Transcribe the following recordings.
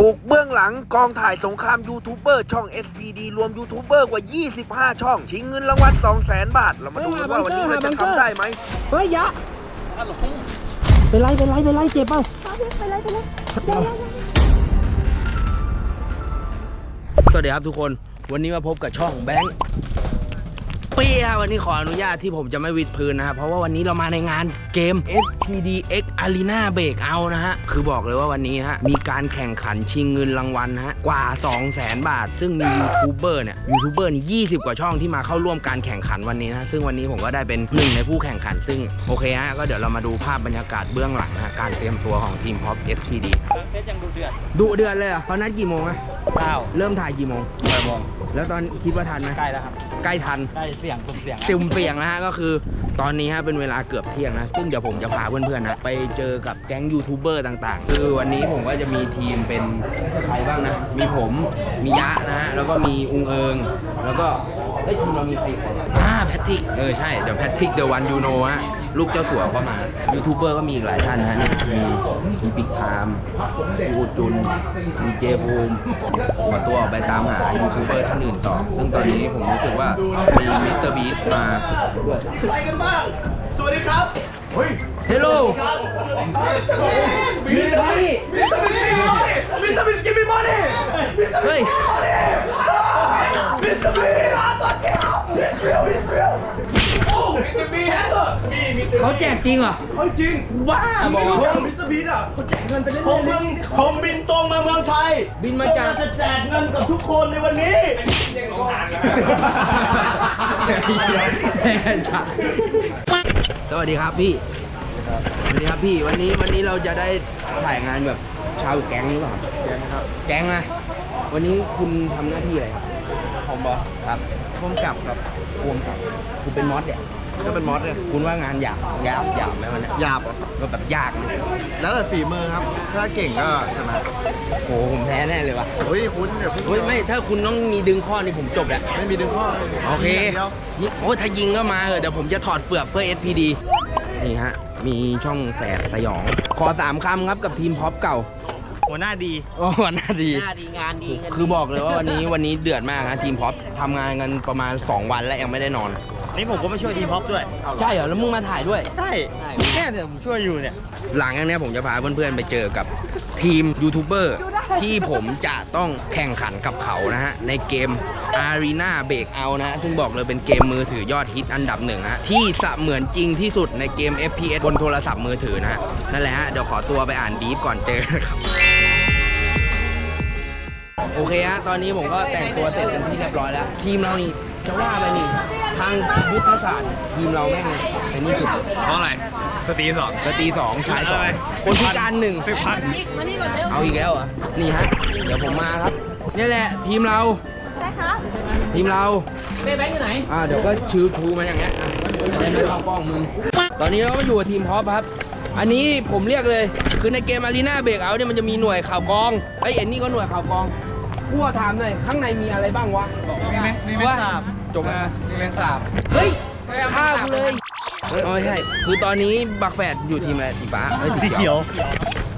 บุกเบื้องหลังกองถ่ายสงครามยูทูบเบอร์ช่อง SPD รวมยูทูบเบอร์กว่า 25 ช่อง ชิงเงินรางวัล 200,000 บาท เรามาดูกันว่าวันนี้เราจะทำได้ไหมเฮ้ยยะเป็นไรเป็นไรเป็นไรเจ็บเปล่าสวัสดีครับทุกคน วันนี้มาพบกับช่องแบงค์ เปียวันนี้ขออนุญาตที่ผมจะไม่วิดพื้นนะครับเพราะว่าวันนี้เรามาในงานเกม SPDX Arena Breakout นะฮะคือบอกเลยว่าวันนี้นะฮะมีการแข่งขันชิงเงินรางวัลนะฮะกว่า 2 0 0 0 0 0 บาท ซึ่งมียูทูบเบอร์เนี่ยยูทูบเบอร์นี่20กว่าช่องที่มาเข้าร่วมการแข่งขันวันนี้นะซึ่งวันนี้ผมก็ได้เป็นหนึ่งในผู้แข่งขัน ซึ่งโอเคฮะก็เดี๋ยวเรามาดูภาพบรรยากาศเบื้องหลังนะฮะการเตรียมตัวของทีมพ o p SPD เพชรยังดูเดือดดุเดือนเลยเหรอะเขานัดกี่โมงอะเก้าเริ่มถ่ายกี่โมงแปดโมงแล้วตอนคิดว่าทันไหมใกล้แล้วครับ ใกล้ทัน ใกล้เสียงสุ่มเสียงซิมเปียงนะฮะก็คือตอนนี้ฮะเป็นเวลาเกือบเที่ยงนะ ซึ่งเดี๋ยวผมจะพาเพื่อนๆนะไปเจอกับแก๊งยูทูบเบอร์ต่างๆ คือวันนี้ผมก็จะมีทีมเป็นใครบ้างนะ มีผมมียะนะฮะแล้วก็มีอุงเอิง แล้วก็ เอ้ยทีมเรามีใครอีกคนอ่าแพทริกเออใช่ เดี๋ยวแพทริกเดอะวันยูโนฮะลูกเจ้าสัวก็มายูทูบเบอร์ก็มีอีกหลายท่านนะฮะนี่มีมีปิกไทม์มีอูจุน มีเจภูมิขอตัวออกไปตามหายูทูบเบอร์ท่านอื่นต่อ ซึ่งตอนนี้ผมรู้สึกว่ามีมิสเตอร์บีทมาด้วยไปกันบ้าง สวัสดีครับเฮ้ยเฮลโลมีอะไรมิสเตอร์มิสกิมมี่มิสเตอร์มิสกิมมี่มอนี่มิสเตอร์เฮ้ยมิสเตอร์มิร้านต่อแถวมิสเรียลมิสเรียลโอ้มิสเตอร์บีแชมป์มีมิสเตอร์ เขาแจกจริงเหรอเขาจริงว้าบไม่อกรู้ว่าจักมิสเตอร์บีอะเขาแจกเงินไปเรื่อยๆผมเพิ่งผมบินตรงมาเมืองไทยบินมาจากเพื่อจะแจกเงินกับทุกคนในวันนี้สวัสดีครับพี่สวัสดีครับพี่วันนี้วันนี้เราจะได้ถ่ายงานแบบชาวแก๊งหรือเปล่าแก๊งครับ แก๊งนะวันนี้คุณทำหน้าที่อะไรครับ ผมบอกครับร่วมกับครับรวมกับคุณเป็นมอสเนี่ยก็เป็นมอสเนี่ยคุณว่างานหยาบหยาบหยาบไหมวันเนี้ยหยาบอะก็แบบยากไหมแล้วแต่ฝีมือครับ ถ้าเก่งก็ชนะโอ้โหผมแพ้แน่เลยว่ะเฮ้ยคุณเดี๋ยวพี่เฮ้ยไม่ถ้าคุณต้องมีดึงข้อนี่ผมจบแล้วไม่มีดึงข้อลยโอเคย่างดียวนี่โอ้ถ้ายิงก็มาเหอะเดี๋ยวผมจะถอดเฟือกเพื่อ SPD นี่ฮะมีช่องแฝดสยอง ขอสามคำครับกับทีมพ็อปเก่า หัวหน้าดี โอ้น่าดี หน้าดีงานดีเงินคือบอกเลยว่าวันนี้วันนี้เดือดมากนะทีมพ็อปทำงานกันประมาณ 2 วันแล้วยังไม่ได้นอน นี่ผมก็มาช่วยทีมพ็อปด้วยใช่เหรอ แล้วมึงมาถ่ายด้วย ใช่แค่เนี่ยผมช่วยอยู่เนี่ย หลังจากเนี้ยผมจะพาเพื่อนๆไปเจอกับทีมยูทูบเบอร์ที่ผมจะต้องแข่งขันกับเขานะฮะ ในเกม Arena Breakout นะฮะ ซึ่งบอกเลยเป็นเกมมือถือยอดฮิตอันดับหนึ่งฮะ ที่เสมือนจริงที่สุดในเกม FPS บนโทรศัพท์มือถือนะฮะ นั่นแหละฮะ เดี๋ยวขอตัวไปอ่านบีฟก่อนเจอกันครับ โอเคฮะตอนนี้ผมก็แต่งตัวเสร็จเป็นที่เรียบร้อยแล้ว ทีมเรานี่จะว่าไปนี่ทางพุทธศาสตร์ทีมเราแม่งไอ้นี่สุดเพราะอะไรสตีสองกตีสองชายสองอะไรคนพิการหนึ่งสิบพันเอาอีกแล้วเหรอนี่ฮะเดี๋ยวผมมาครับนี่แหละทีมเราใช่ครับทีมเราเป้แบงค์อยู่ไหนอ่าเดี๋ยวก็ชูชูมาอย่างเงี้ยอะจะได้ไม่เข้ากล้องมึงตอนนี้เราก็อยู่กับทีมพอปครับอันนี้ผมเรียกเลย คือในเกมอารีนาเบรกเอาเนี่ยมันจะมีหน่วยข่าวกรองไอ้ยเอ็นนี่ก็หน่วยข่าวกรองกู ขอถามหน่อยข้างในมีอะไรบ้างวะ มีไหมมีไหมว่าสาบจบมามีแมงสาบเฮ้ยฆ่ากูเลยเฮ้ยอ๋อไม่ใช่คือตอนนี้บักแฝดอยู่ทีมอะไรสีฟ้าเอ้ยสีเขียว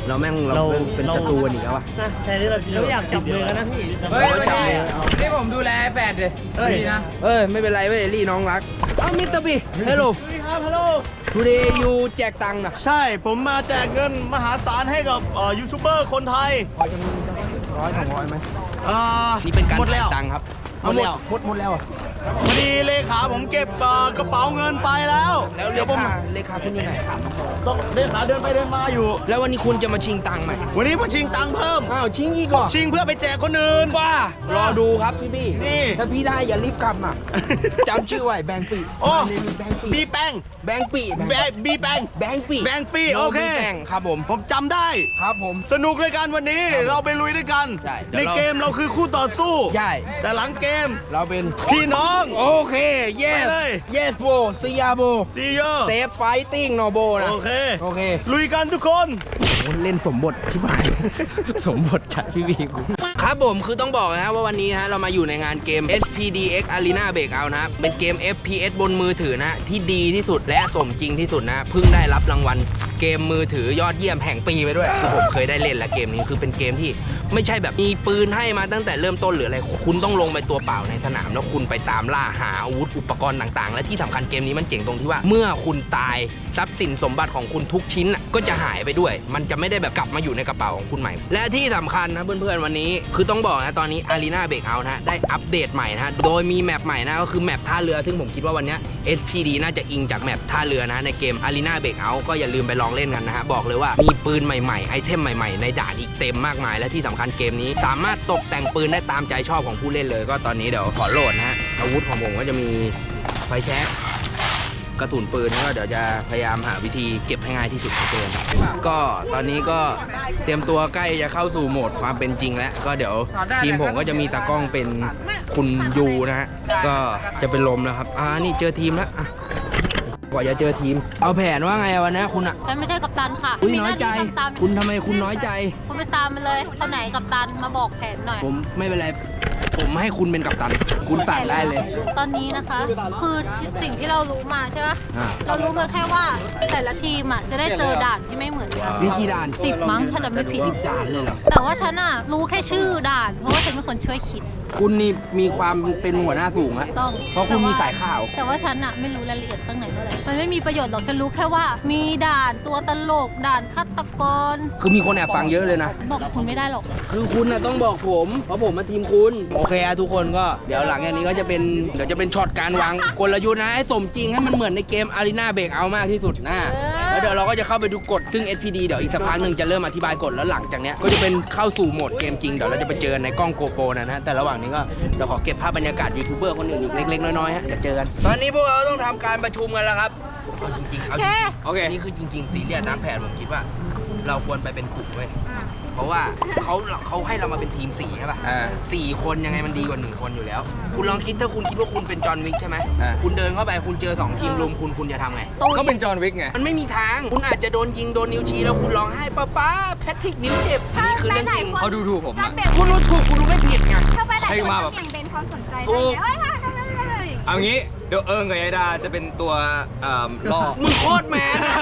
เราแม่งเราเราเป็นศัตรูกันอีกแล้ววะแทนที่เราเราอยากจับมือกันนะพี่เฮ้ยไม่ใช่นี่ผมดูแลแปดเลยเฮ้ยนะเอ้ยไม่เป็นไรเว้ยลี่น้องรักเอ้ามิสเตอร์บีฮัลโหลสวัสดีครับฮัลโหล today you แจกตังค์นะใช่ผมมาแจกเงินมหาศาลให้กับเอ่อยูทูบเบอร์คนไทยพอจะมีร้อยสองร้อยไหม เอ่อนี่เป็นการหมดแล้ว จ่ายตังค์ครับหมดแล้ว หมดหมดแล้วอะ พอดีเลขาผมเก็บเอ่อกระเป๋าเงินไปแล้วแล้วเลดี๋ยผมขาเลขาคุณอยู่ไหนต้องเลขาเดินไปเดินมาอยู่ แล้ววันนี้คุณจะมาชิงตังค์ไหมวันนี้มาชิงตังค์เพิ่ม อ้าวชิงอีกเหรอชิงเพื่อไปแจกคนอื่น บ้ารอดูครับพี่บี้นี่ ถ้าพี่ได้อย่ารีบกลับนะจำชื่อไว้แบงค์ปีโอ้แบงค์ปีบีแป้งแบงค์ปีแบบีแป้ง แบงค์ปีแบงค์ปีโอเค แบงค์ครับผมผมจำได้ ครับผม สนุกด้วยกันวันนี้ เราไปลุยด้วยกัน ได้เดี๋ในยวเรา เกมเราคือคู่ต่อสู้ ใช่แต่หลังเกมเราเป็นพี่น้องโอเค yes ไปเลย yes bro see ya bro ซีเยอร์ safe fighting no bro นะ โอเค โอเคลุยกันทุกคน โอ้เล่นสมบทชิบหาย สมบทจัดพี่วีกู ครับผมคือต้องบอกนะฮะว่าวันนี้นะฮะเรามาอยู่ในงานเกม SPDX Arena Breakout นะครับ เป็นเกม FPS บนมือถือนะฮะที่ดีที่สุดและสมจริงที่สุดนะ เพิ่งได้รับรางวัล เกมมือถือยอดเยี่ยมแห่งปีไปด้วยคือผมเคยได้เล่นแล้วเกมนี้คือเป็นเกมที่ ไม่ใช่แบบมีปืนให้มาตั้งแต่เริ่มต้นหรืออะไร คุณต้องลงไปตัวเปล่าในสนามแล้วคุณไปตามล่าหาอาวุธอุปกรณ์ต่าง ๆ และที่สำคัญเกมนี้มันเจ๋งตรงที่ว่า เมื่อคุณตายทรัพย์สินสมบัติของคุณทุกชิ้นน่ะก็จะหายไปด้วย มันจะไม่ได้แบบกลับมาอยู่ในกระเป๋าของคุณใหม่ และที่สำคัญนะเพื่อนๆวันนี้ คือต้องบอกนะตอนนี้ Arena Breakout นะฮะได้อัปเดตใหม่นะโดยมีแมปใหม่นะก็คือแมปท่าเรือ ซึ่งผมคิดว่าวันนี้ SPD น่าจะอิงจากแมปท่าเรือนะในเกม Arena Breakout ก็อย่าลืมไปลองเล่นกันนะฮะบอกเลยว่ามีปืนใหม่ๆไอเทมใหม่ๆ ในด่านอีกเต็มมากมาย และที่สำคัญเกมนี้ สามารถตกแต่งปืนได้ตามใจชอบของผู้เล่นเลย ก็ตอนนี้เดี๋ยวขอโหลดนะฮะอาวุธของผมก็จะมีไฟแช็กกระสุนปืนก็เดี๋ยวจะพยายามหาวิธีเก็บให้ง่ายที่สุดของเกมก็ตอนนี้ก็เตรียมตัวใกล้จะเข้าสู่โหมดความเป็นจริงแล้ว ก็เดี๋ยวทีมผมก็จะมีตากล้องเป็นคุณยูนะฮะก็จะเป็นลมแล้วครับอ่านี่เจอทีมแล้ว ว่าจะเจอทีม เอาแผนว่าไงวันนี้คุณอะฉันไม่ใช่กัปตันค่ะอุ้ยมีน้หอยใจ ที่ทำตามคุณทำไมคุณน้อยใจ คุณไปตามมันเลยคนไหนกัปตันมาบอกแผนหน่อย ผมไม่เป็นไร ผมให้คุณเป็นกัปตัน คุณสั่งได้เลย ตอนนี้นะคะ คือสิ่งที่เรารู้มาใช่ปะอ่า เรารู้มาแค่ว่าแต่ละทีมอะจะได้เจอด่านที่ไม่เหมือนกันวิธีด่านสิบมั้งถ้าจะไม่ผิด สิบด่านเลยเหรอ แต่ว่าฉันอะรู้แค่ชื่อด่าน เพราะว่าฉันเป็นคนช่วยคิดคุณนี่มีความเป็นหัวหน้าสูงแล้วต้องเพราะคุณมีแต่ว่สายข่าว แต่ว่าฉันอะไม่รู้รายละเอียดข้างในเท่าไหร่มันไม่มีประโยชน์หรอกฉันรู้แค่ว่า มีด่านตัวตลกด่านฆาตกรคือมีคนแอบฟังเยอะเลยนะ บอกคุณไม่ได้หรอก คือคุณน่ะต้องบอกผม เพราะผมมาทีมคุณ โอเคอะทุกคนก็เดี๋ยวหลังจากนี้ก็จะเป็นเดี๋ยวจะเป็นช็อตการวางกลยุทธ์นะให้สมจริงให้มันเหมือนในเกม Arena Break เอามากที่สุดนะเออแล้วเดี๋ยวเราก็จะเข้าไปดูกฎซึ่ง SPD เดี๋ยวอีกสักพักหนึ่งจะเริ่มอธิบายกฎแล้วหลังจากเนี้ยก็จะเป็นเข้าสู่โหมดเกมจริงเดี๋ยวเราจะไปเจอในกล้องโกโปรนะฮะแต่ระหว่างนี้ก็เดี๋ยวขอเก็บภาพบรรยากาศยูทูบเบอร์คนอื่นอีกเล็กๆน้อยๆฮะเดี๋ยวเจอกันตอนนี้พวกเราต้องทำการประชุมกันแล้วครับเอาจริงๆเอาจริงๆโอเคนี่คือจริงๆซีเรียสนะแผนผมคิดว่า เราควรไปเป็นกลุ่มเว้ย เพราะว่าเขาเขาให้เรามาเป็นทีมสี่ใช่ป่ะอ่าสี่คนยังไงมันดีกว่าหนึ่งคนอยู่แล้ว คุณลองคิดถ้าคุณคิดว่าคุณเป็นจอห์นวิกใช่ไหมอ่า คุณเดินเข้าไปคุณเจอสองทีมรุมคุณคุณจะทำไงก็เป็นจอห์นวิกไง มันไม่มีทาง คุณอาจจะโดนยิงโดนนิ้วชี้แล้วคุณร้องไห้ป้าป้าแพทริกนิ้วเจ็บนี่คือเรื่องจริงเขาดูถูกผมจะอะ เปลี่ยนคุณรู้ถูกคุณรู้ไม่ผิดไง ถ้าไปไหนให้จะมามาแบแบบบอย่างเป็นความสนใจถูกเฮ้ยค่ะทำได้เลยเอางี้ เดี๋ยวเอิงกับยายดาจะเป็นตัวเอ่อล่อ มึงโคตรแมนอะ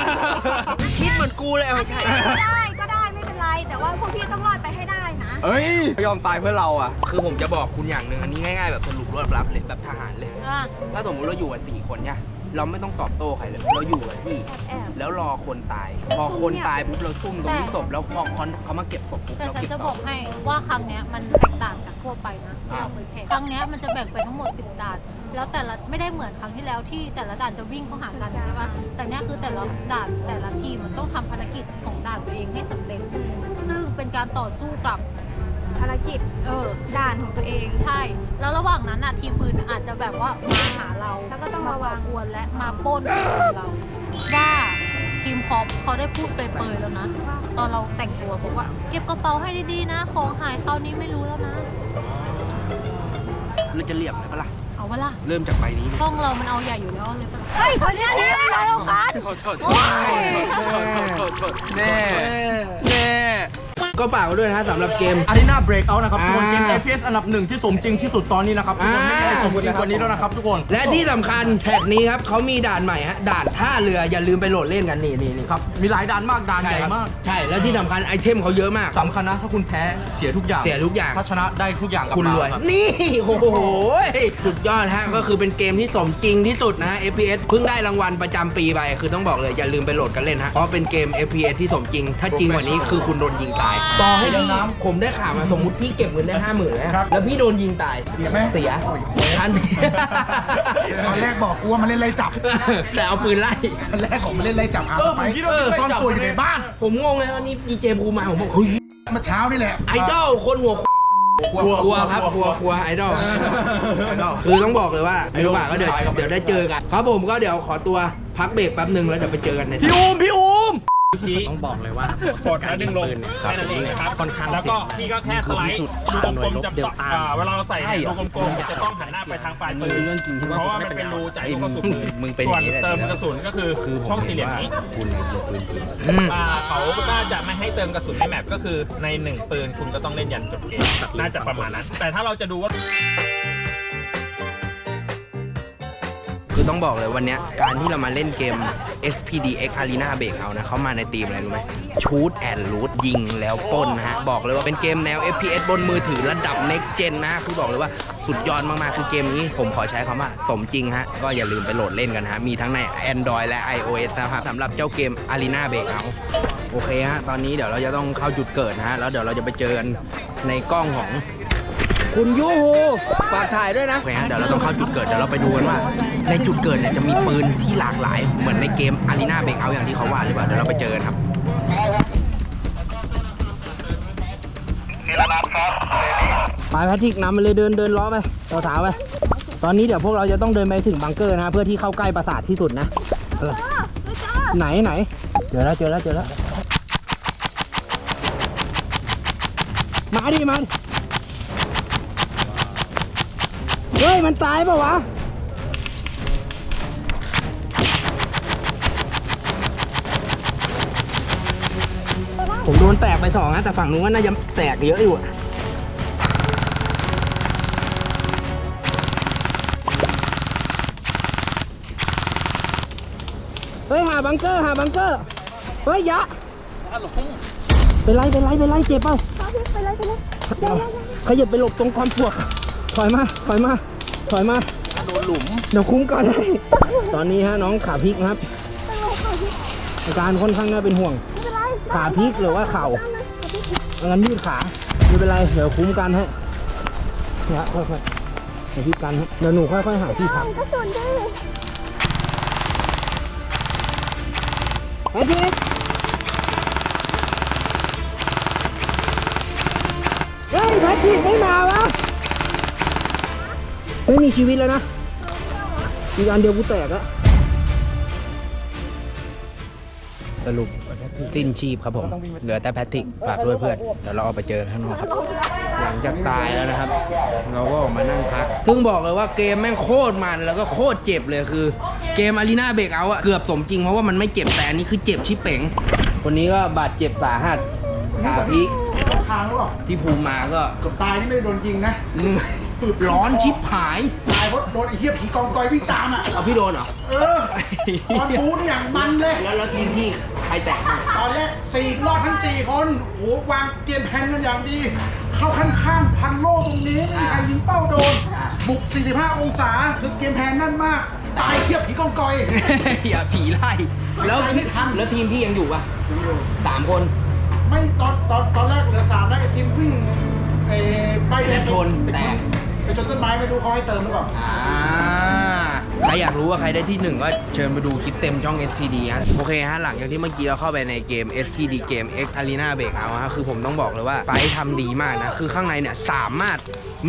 คิดเหมือนกูเลยเอาไม่ใช่ก็ได้ก็ได้ พวกพี่ต้องรอดไปให้ได้นะ เอ้ยยอมตายเพื่อเราอะ คือผมจะบอกคุณอย่างหนึ่งอันนี้ง่ายๆแบบสรุปรวบลับเลยแบบทหารเลย อะ ถ้าสมมติเราอยู่กันสี่คนเนี่ยเราไม่ต้องตอบโต้ใครเลย เราอยู่กับที่ แอบแล้วรอคนตาย พอคนตายปุ๊บเราซุ่มตรงที่ศพแล้วพอเขาเขามาเก็บศพปุ๊บแต่เราฉันเก็บจะบต่อ อกให้ว่าครั้งเนี้ยมันแตกต่างจากทั่วไปนะที่เราเคยแข่งครั้งเนี้ยมันจะแบ่งเป็นทั้งหมด 10ด่าน แล้วแต่ละไม่ได้เหมือนครั้งที่แล้วที่แต่ละด่านจะวิ่งเข้าหากันใช่ปะแต่เนี้ยคือแต่ละด่านแต่ละทีมมันต้องทำภารกิจของด่านตัวเองให้สำเร็จซึ่ง เป็นการต่อสู้กับภารกิจเออด่านของตัวเอง ใช่ แล้วระหว่างนั้นน่ะทีมปืนอาจจะแบบว่ามาหาเราแล้วก็ต้องมาระวังกวนและมาปล้นปืนเรา ว่าทีมพอปเขาได้พูดเปรยๆแล้วนะ ตอนเราแต่งตัวบอกว่าเก็บกระเป๋าให้ดีๆนะ ของหายคราวนี้ไม่รู้แล้วนะ เราจะเหลี่ยมเลยปะล่ะ เอาวะล่ะเริ่มจากใบนี้เลยช่องเรามันเอาใหญ่อยู่แล้วเลยปะเฮ้ยคนนี้นี่อะไรเอาคันโทษโทษโอ้ยโทษโทษแน่แน่ ก็ฝากไว้ด้วยนะฮะสำหรับเกม อารีนาเบรกเอานะครับทุกคนอ่าเกม FPS อันดับหนึ่งที่สมจริงที่สุดตอนนี้นะครับทุกคนอ่าไม่มีอะไรสมจริงกว่านี้แล้วนะครับทุกคนและที่สำคัญแท็กนี้ครับเขามีด่านใหม่ฮะด่านท่าเรืออย่าลืมไปโหลดเล่นกันนี่นี่นี่ครับมีหลายด่านมากด่านใช่ใหญ่ครับมากใช่แล้วที่สำคัญไอเทมเขาเยอะมาก สำคัญนะถ้าคุณแพ้เสียทุกอย่างเสียทุกอย่าง ถ้าชนะได้ทุกอย่างกลับคุณมารวยครับ นี่ โอ้โห สุดยอดฮะ ก็คือเป็นเกมที่สมจริงที่สุดนะ FPS เพิ่งได้รางวัลประจำปีไป คือต้องบอกเลย อย่าลืมไปโหลดกันเล่นฮะ เพราะเป็นเกม FPS ที่สมจริง ถ้าจริงกว่านี้คือคุณโดนยิงตายต่อให้พี่ผมได้ข่าวมาสมมติพี่เก็บเงินได้ห้าหมื่นแล้วครับแล้วพี่โดนยิงตายเสียไหม เสียทันทีตอนแรกบอกกูว่ามันเล่นไล่จับแต่เอาปืนไล่ ตอนแรกผมมันเล่นไล่จับหาทำไมซ่อนตัวอยู่ในบ้าน ผมงงเลยวันนี้ดีเจภูมิมาผมบอกเฮ้ยเมื่อเช้านี่แหละไอดอลคนหัวครัวครัวครัวครับครัวครัวไอดอลคือต้องบอกเลยว่าไอ้ลูกบ่าก็เดี๋ยวเดี๋ยวได้เจอกัน ครับผมก็เดี๋ยวขอตัวพักเบรกแป๊บหนึ่งแล้วเดี๋ยวไปเจอกันใน พี่อูมพี่อูม ต้องบอกเลยว่ากดแล้วดึงลงแค่นั้นเองนะครับค่อนข้างแล้วก็พี่ก็แค่สไลด์ดูกลมๆจะเดลต้าอ่าเวลาเราใส่เนี่ยดูกลมๆจะต้องหันหน้าไปทางปลายอันปืนี้นเรื่องจริงที่ว่าเพราะว่ามันเป็นรูจ่ายลูกกระสุนมือมึงเป็นอส่วย่านงนี้แหละเติมกระสุนก็คือคือผมช่องสี่เหลี่ยมนี้คุณเป็นปืนจริงอ่าเขาน่าจะไม่ให้เติมกระสุนในแมปก็คือในหนึ่งปืนคุณก็ต้องเล่นยันจบเกมน่าจะประมาณนั้น แต่ถ้าเราจะดูว่า คือต้องบอกเลยวันนี้การที่เรามาเล่นเกม SPDX Arena Breakout นะเขามาในทีมอะไรรู้ไหมชูดแอนลูดยิงแล้วปล้นนะฮะ บอกเลยว่าเป็นเกมแนว FPS บนมือถือระดับ next gen นะ คือบอกเลยว่าสุดยอดมาก ๆ คือเกมนี้ผมขอใช้คำว่าสมจริงฮะ ก็อย่าลืมไปโหลดเล่นกันนะฮะ มีทั้งใน Android และ iOS นะครับสำหรับเจ้าเกม Arena Breakout โอเคฮะ ตอนนี้เดี๋ยวเราจะต้องเข้าจุดเกิดนะฮะ แล้วเดี๋ยวเราจะไปเจอกันในกล้องของคุณยูฮูฝากถ่ายด้วยนะโอเคฮะเดี๋ยวเราต้องเข้าจุดเกิดเดี๋ยวเราไปดูกันว่า ในจุดเกิดเนี่ยจะมีปืนที่หลากหลาย เหมือนในเกมอารีนาเบรกเอาอย่างที่เขาว่าหรือเปล่าเดี๋ยวเราไปเจอกันครับไปแพทริกนำไปเลยเดินเดินล้อไปต่อเท้าไปตอนนี้เดี๋ยวพวกเราจะต้องเดินไปถึงบังเกอร์นะเพื่อที่เข้าใกล้ปราสาทที่สุดนะไหนไหนเจอแล้วเจอแล้วเจอแล้วมาดิมันเฮ้ยมันตายปล่าวะ ผมโดนแตกไปสองนะแต่ฝั่งนู้นก็น่าจะแตกเยอะอยู่อะเฮ้ยหาบังเกอร์หาบังเกอร์เฮ้ยยะเป็นไรเป็นไรเป็นไรเจ็บเปล่าไปเลยไปเลยขยับไปหลบตรงความปวดถอยมาถอยมาถอยมาโดนหลุมเดี๋ยวคุ้มก่อนเลยตอนนี้ฮะน้องขาพลิกนะครับอาการค่อนข้างน่าเป็นห่วง ขาพลิกหรือว่าเข่าเอางั้นยืดขาไม่เป็นไรเดี๋ยวคุ้มกันให้นี่ยค่อยๆเดี๋ยวพี่กันเดี๋ยวหนูค่อยๆหาที่พักก็สนได้พทริกเฮ้ยแพทริกไม่มาวะไม่มีชีวิตแล้วนะอีกอันเดียวกูแตกแล้วสรุป สิ้นชีพครับผม เหลือแต่แพทริกฝากด้วยเพื่อน เดี๋ยวเราเอาไปเจอข้างนอกครับ หลังจากตายแล้วนะครับ เราก็ออกมานั่งพัก ซึ่งบอกเลยว่าเกมแม่งโคตรมันแล้วก็โคตรเจ็บเลยคือ เกมอารีนาเบรกเอาอะเกือบสมจริงเพราะว่ามันไม่เจ็บแต่อันนี้คือเจ็บชิบเป๋ง คนนี้ก็บาดเจ็บสาหัสขาพลิกคางหรือเปล่าที่ภูมิมาก็เกือบตายนี่ไม่ได้โดนยิงนะ เหนื่อย ร้อนชิบหาย ตายเพราะโดนไอ้เหี้ยผีกองกอยวิ่งตามอะ เอาพี่โดนเหรอ เออตอนบูนี่อย่างมันเลย แล้วแล้วทีมพี่ใครแตกบ้างตอนแรกสี่รอดทั้งสี่คนโหวางเกมแพนกันอย่างดี เข้าข้างๆพันโล่ตรงนี้ไม่มีใครยิงเป้าโดน บุก 45 องศาคือเกมแพนนั่นมาก ตายเทียบผีกองกอย อย่าผีไล่ แล้วใจไม่ทัน แล้วทีมพี่ยังอยู่ปะสามคน ไม่ตอนตอนตอนแรกเหลือสามแล้วไอ้ซิมวิ่งไอ้ป้ายแดงชนไปแตชกน ไปชนต้นไม้ไม่รู้เขาให้เติมหรือเปล่า อ่าใครอยากรู้ว่าใครได้ที่หนึ่งก็เชิญไปดูคลิปเต็มช่อง SPD ฮะโอเคฮะหลังจากที่เมื่อกี้เราเข้าไปในเกม SPD เกม X Arena Breakout ฮะคือผมต้องบอกเลยว่าไฟท์ทำดีมากนะ คือข้างในเนี่ยสามารถ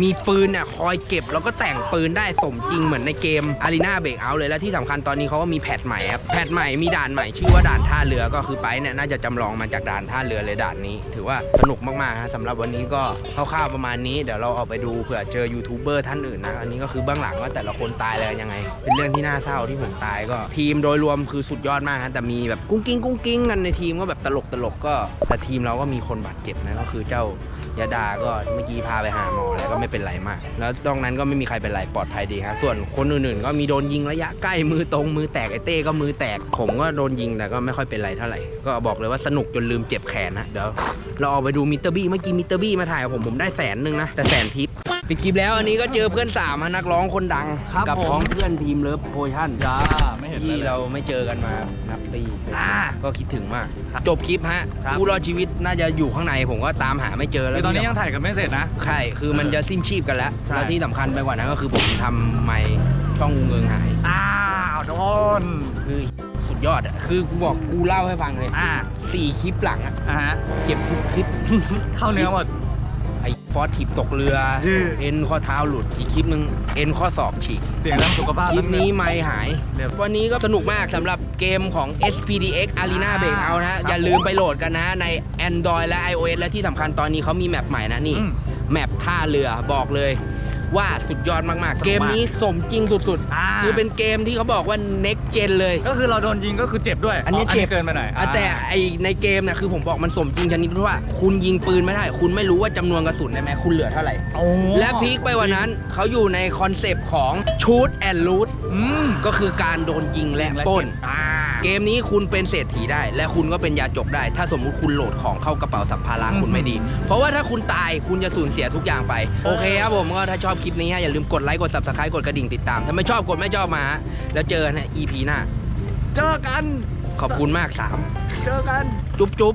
มีปืนเนี่ยคอยเก็บแล้วก็แต่งปืนได้สมจริงเหมือนในเกม Arena Breakout เลยและที่สำคัญตอนนี้เขาก็มีแพทใหม่ครับแพทใหม่มีด่านใหม่ชื่อว่าด่านท่าเรือก็คือไปเนี่ยน่าจะจำลองมาจากด่านท่าเรือเลยด่านนี้ ถือว่าสนุกมากๆฮะสำหรับวันนี้ก็คร่าวๆประมาณนี้เดี๋ยวเราออกไปดูเผื่อเจอยูทูบเบอร์ท่านอื่นนะอันนี้ก็คือเบื้องหลังว่าแต่ละคนตายอะไรยังไง เป็นเรื่องที่น่าเศร้าที่ผมตายก็ ทีมโดยรวมคือสุดยอดมากฮะแต่มีแบบกุ้งกิ้งกุ้งกิ้งกันในทีมก็แบบตลกตลกก็ แต่ทีมเราก็มีคนบาดเจ็บนะก็คือเจ้า ยาดาก็เมื่อกี้พาไปหาหมอแล้วก็ไม่เป็นไรมาก แล้วตรงนั้นก็ไม่มีใครเป็นไรปลอดภัยดีครับส่วนคนอื่นๆ ก็มีโดนยิงระยะใกล้มือตรงมือแตกไอเต้ก็มือแตกผมก็โดนยิงแต่ก็ไม่ค่อยเป็นไรเท่าไหร่ก็บอกเลยว่าสนุกจนลืมเจ็บแขนนะเดี๋ยวเราออกไปดูมิสเตอร์บี้เมื่อกี้มิสเตอร์บี้มาถ่ายกับผมผมได้แสนหนึ่งนะแต่แสนทิป ปิดคลิปแล้วอันนี้ก็เจอเพื่อนสามฮะนักร้องคนดัง ครับกับผมพ้องเพื่อนทีมเลิฟโพชั่นจ้าไม่เห็นเลที่ยเราไม่เจอกันมานับปีอ่าก็คิดถึงมาก ครับจบคลิปฮะครับ ผู้รอดชีวิตน่าจะอยู่ข้างในผมก็ตามหาไม่เจอแล้วคือตอนนี้ที่ยังถ่ายกันไม่เสร็จนะ ใช่คือมันจะสิ้นชีพกันแล้วใช่ แล้วที่สำคัญไปกว่านั้นก็คือผมทำไมค์ช่องงูเงิงหาย อ้าวโดนคือสุดยอดอะคือกูบอกกูเล่าให้ฟังเลยอ่าสี่คลิปหลังอะอ่าฮะ เก็บทุกคลิป เข้าเนื้อหมดไอ้ ฟอสถีบตกเรืออืมเอ็นข้อเท้าหลุด อีกคลิปหนึ่งเอ็นข้อศอกฉีก เสียงเรื่องสุขภาพคลิปนี้ไม่หายเรียบวันนี้ก็สนุกมากสำหรับเกมของ SPDX Arena อ่า Breakout นะฮะครับอย่าลืมไปโหลดกันนะฮะ ใน Android และ iOS และที่สำคัญตอนนี้เขามีแมปใหม่นะนี่อืมแมปท่าเรือบอกเลย ว่าสุดยอดมากๆ เกมนี้สมจริงสุดอ่า ๆ คือเป็นเกมที่เขาบอกว่า next gen เลย ก็คือเราโดนยิงก็คือเจ็บด้วยอันนี้เจ็บ เกินไปหน่อยอะแต่ไอในเกมเนี่ยคือผมบอกมันสมจริงชนิดที่ว่า คุณยิงปืนไม่ได้ คุณไม่รู้ว่าจำนวนกระสุนในแม็กคุณเหลือเท่าไหร่ โอ้และพีคไปกว่านั้นเขาอยู่ในคอนเซปต์ของชูดแอนด์ลูดอืมก็คือการโดนยิงและปล้น อ่า เกมนี้คุณเป็นเศรษฐีได้ และคุณก็เป็นยาจกได้ ถ้าสมมุติคุณโหลดของเข้ากระเป๋าสัมภาระคุณไม่ดี เพราะว่าถ้าคุณตายคุณจะสูญเสียทุกอย่างไป โอเคครับผมก็ถ้าชอบคลิปนี้ฮะอย่าลืมกดไลค์กด subscribe กดกระดิ่งติดตาม ถ้าไม่ชอบกดไม่ชอบมาฮะแล้วเจอกันนะ EP หน้า เจอกัน ขอบคุณมากสามเจอกัน จุ๊บจุ๊บ